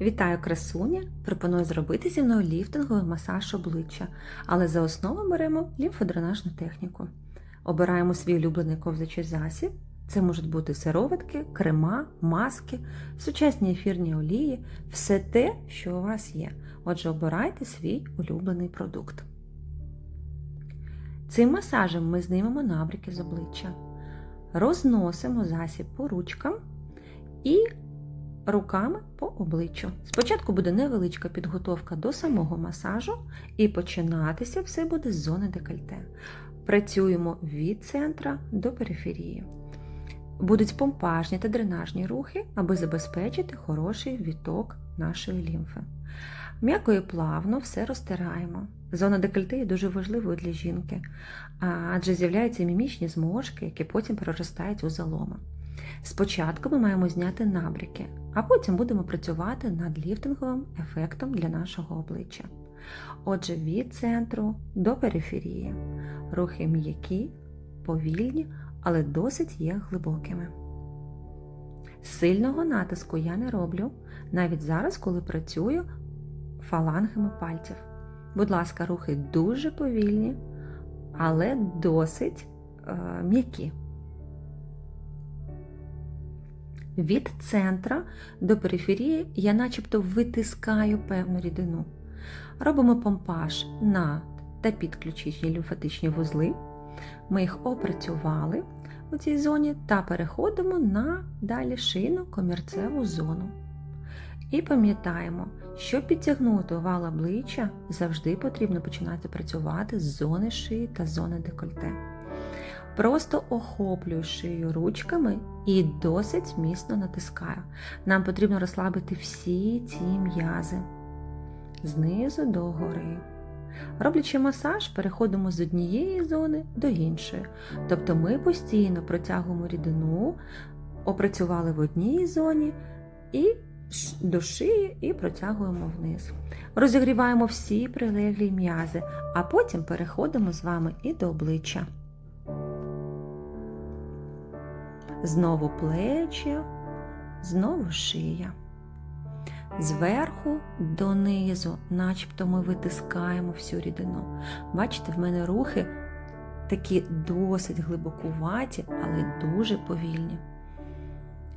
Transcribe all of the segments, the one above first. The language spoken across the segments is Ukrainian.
Вітаю красуня! Пропоную зробити зі мною ліфтинговий масаж обличчя, але за основу беремо лімфодренажну техніку. Обираємо свій улюблений ковзачий засіб. Це можуть бути сироватки, крема, маски, сучасні ефірні олії, все те, що у вас є. Отже, обирайте свій улюблений продукт. Цим масажем ми знімемо набряки з обличчя, розносимо засіб по ручкам і руками по обличчю. Спочатку буде невеличка підготовка до самого масажу, і починатися все буде з зони декольте. Працюємо від центра до периферії. Будуть помпажні та дренажні рухи, аби забезпечити хороший відток нашої лімфи. М'яко і плавно все розтираємо. Зона декольте є дуже важливою для жінки, адже з'являються мімічні зморшки, які потім переростають у заломи. Спочатку ми маємо зняти набряки, а потім будемо працювати над ліфтинговим ефектом для нашого обличчя. Отже, від центру до периферії. Рухи м'які, повільні, але досить є глибокими. Сильного натиску я не роблю, навіть зараз, коли працюю фалангами пальців. Будь ласка, рухи дуже повільні, але досить е, м'які. Від центра до периферії я начебто витискаю певну рідину. Робимо помпаж на та підключичні лімфатичні вузли. Ми їх опрацювали у цій зоні та переходимо на далі шийну комірцеву зону. І пам'ятаємо, щоб підтягнути овал обличчя, завжди потрібно починати працювати з зони шиї та зони декольте. Просто охоплюю шию ручками і досить міцно натискаю. Нам потрібно розслабити всі ці м'язи знизу до гори. Роблячи масаж, переходимо з однієї зони до іншої. Тобто ми постійно протягуємо рідину, опрацювали в одній зоні і до шиї і протягуємо вниз. Розігріваємо всі прилеглі м'язи, а потім переходимо з вами і до обличчя. Знову плечі, знову шия. Зверху донизу, начебто ми витискаємо всю рідину. Бачите, в мене рухи такі досить глибокуваті, але дуже повільні.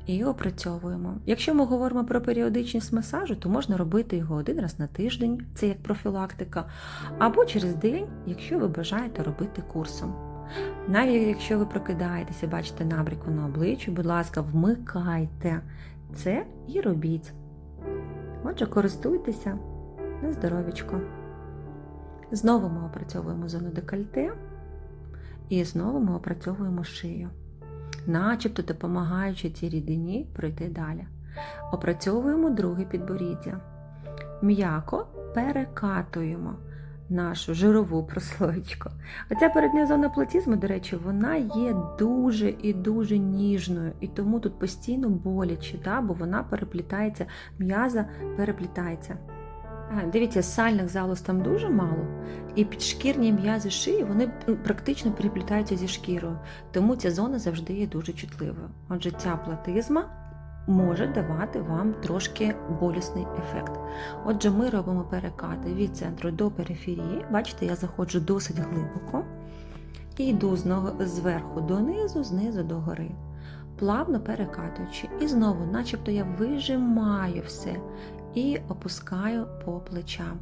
І опрацьовуємо. Якщо ми говоримо про періодичність масажу, то можна робити його один раз на тиждень, це як профілактика, або через день, якщо ви бажаєте робити курсом. Навіть якщо ви прокидаєтеся, бачите набріку на обличчі, будь ласка, вмикайте це і робіть. Отже, користуйтеся на здоров'ячко. Знову ми опрацьовуємо зону декольте, і знову ми опрацьовуємо шию, начебто допомагаючи цій рідині пройти далі. Опрацьовуємо друге підборіддя. М'яко перекатуємо нашу жирову прослоєчку. Оця передня зона платізму, до речі, вона є дуже і дуже ніжною, і тому тут постійно боляче, да? бо вона переплітається, м'яза переплітається. Дивіться, сальних залоз там дуже мало, і підшкірні м'язи шиї вони практично переплітаються зі шкірою, тому ця зона завжди є дуже чутливою. Отже, ця платизма може давати вам трошки болісний ефект. Отже, ми робимо перекати від центру до периферії. Бачите, я заходжу досить глибоко і йду зверху донизу, знизу до гори. Плавно перекатуючи. І знову, начебто, я вижимаю все і опускаю по плечам.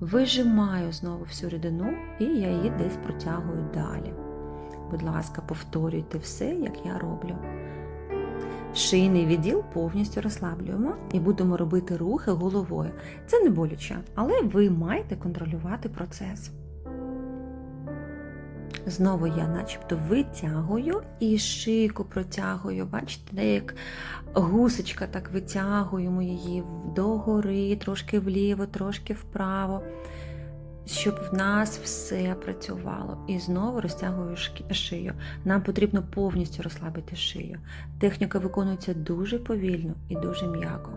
Вижимаю знову всю рідину, і я її десь протягую далі. Будь ласка, повторюйте все, як я роблю. Шийний відділ повністю розслаблюємо і будемо робити рухи головою. Це не боляче, але ви маєте контролювати процес. Знову я начебто витягую і шийку протягую. Бачите, де як гусочка так витягуємо її догори, трошки вліво, трошки вправо, щоб в нас все працювало. І знову розтягую шию. Нам потрібно повністю розслабити шию. Техніка виконується дуже повільно і дуже м'яко.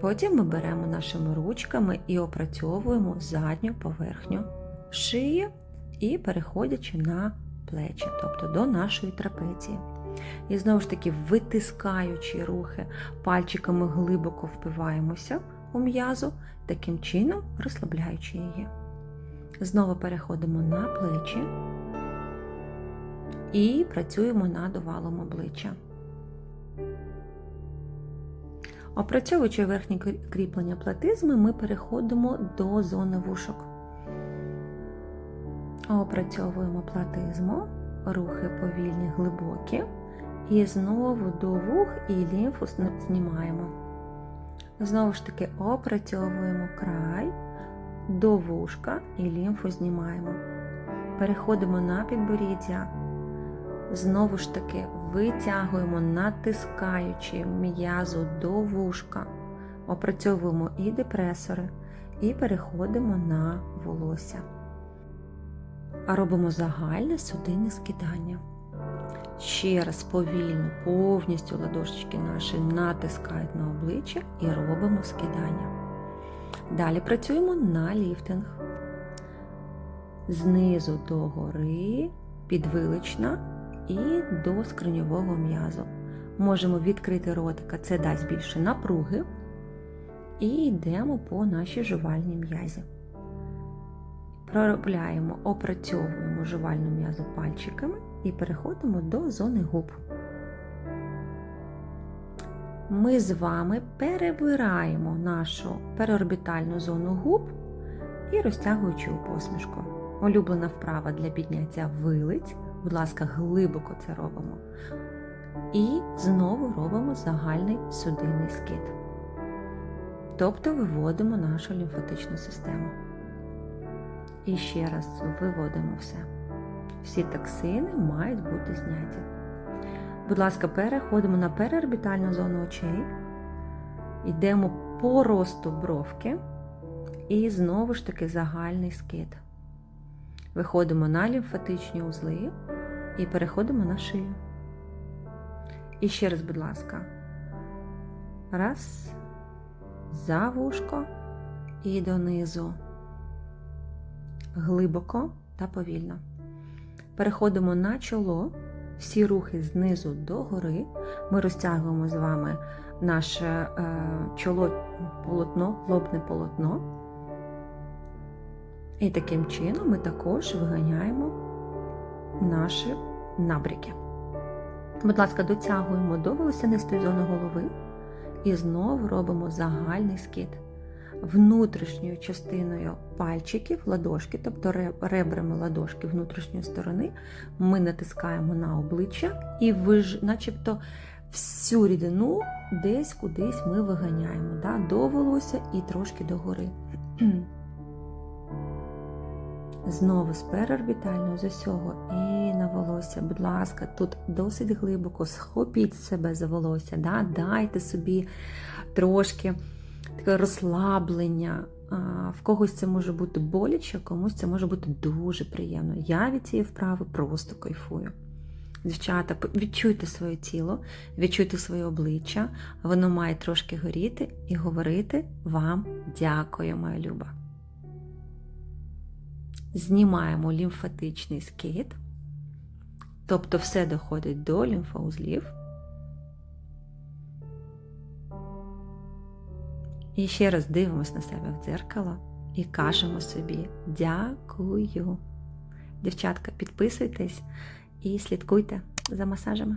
Потім ми беремо нашими ручками і опрацьовуємо задню поверхню шиї і переходячи на плечі, тобто до нашої трапеції. І знову ж таки, витискаючи рухи, пальчиками глибоко впиваємося у м'язу, таким чином розслабляючи її. Знову переходимо на плечі і працюємо над овалом обличчя. Опрацьовуючи верхні кріплення платизми, ми переходимо до зони вушок. Опрацьовуємо платизму, рухи повільні, глибокі, і знову до вух і лімфу знімаємо. Знову ж таки, опрацьовуємо край до вушка і лімфу знімаємо. Переходимо на підборіддя. Знову ж таки, витягуємо, натискаючи м'язу до вушка, опрацьовуємо і депресори, і переходимо на волосся. А робимо загальне судинне скидання. Ще раз повільно, повністю ладошечки наші натискають на обличчя і робимо скидання. Далі працюємо на ліфтинг. Знизу до гори, підвилична і до скроньового м'язу. Можемо відкрити ротика, це дасть більше напруги. І йдемо по нашій жувальній м'язі. Проробляємо, опрацьовуємо жувальну м'язу пальчиками і переходимо до зони губ. Ми з вами перебираємо нашу переорбітальну зону губ і розтягуючи у посмішку. Улюблена вправа для підняття вилиць. Будь ласка, глибоко це робимо. І знову робимо загальний судинний скид. Тобто виводимо нашу лімфатичну систему. І ще раз виводимо все. Всі токсини мають бути зняті. Будь ласка, переходимо на переорбітальну зону очей, йдемо по росту бровки і знову ж таки загальний скид. Виходимо на лімфатичні узли і переходимо на шию. І ще раз, будь ласка, раз, за вушко і донизу. Глибоко та повільно. Переходимо на чоло, всі рухи знизу до гори. Ми розтягуємо з вами наше е, чоло полотно, лобне полотно. І таким чином ми також виганяємо наші набріки. Будь ласка, дотягуємо до волосянистої зони голови і знову робимо загальний скид. Внутрішньою частиною пальчиків, ладошки, тобто ребрами ладошки внутрішньої сторони, ми натискаємо на обличчя і виж, начебто всю рідину десь кудись ми виганяємо да, до волосся і трошки догори. Знову з переорбітального з усього і на волосся. Будь ласка, тут досить глибоко схопіть себе за волосся, да? дайте собі трошки таке розслаблення. В когось це може бути боляче, комусь це може бути дуже приємно. Я від цієї вправи просто кайфую. Дівчата, відчуйте своє тіло, відчуйте своє обличчя, воно має трошки горіти і говорити вам дякую, моя люба. Знімаємо лімфатичний скид, тобто все доходить до лімфоузлів. І ще раз дивимось на себе в дзеркало і кажемо собі дякую. Дівчатка, підписуйтесь і слідкуйте за масажами.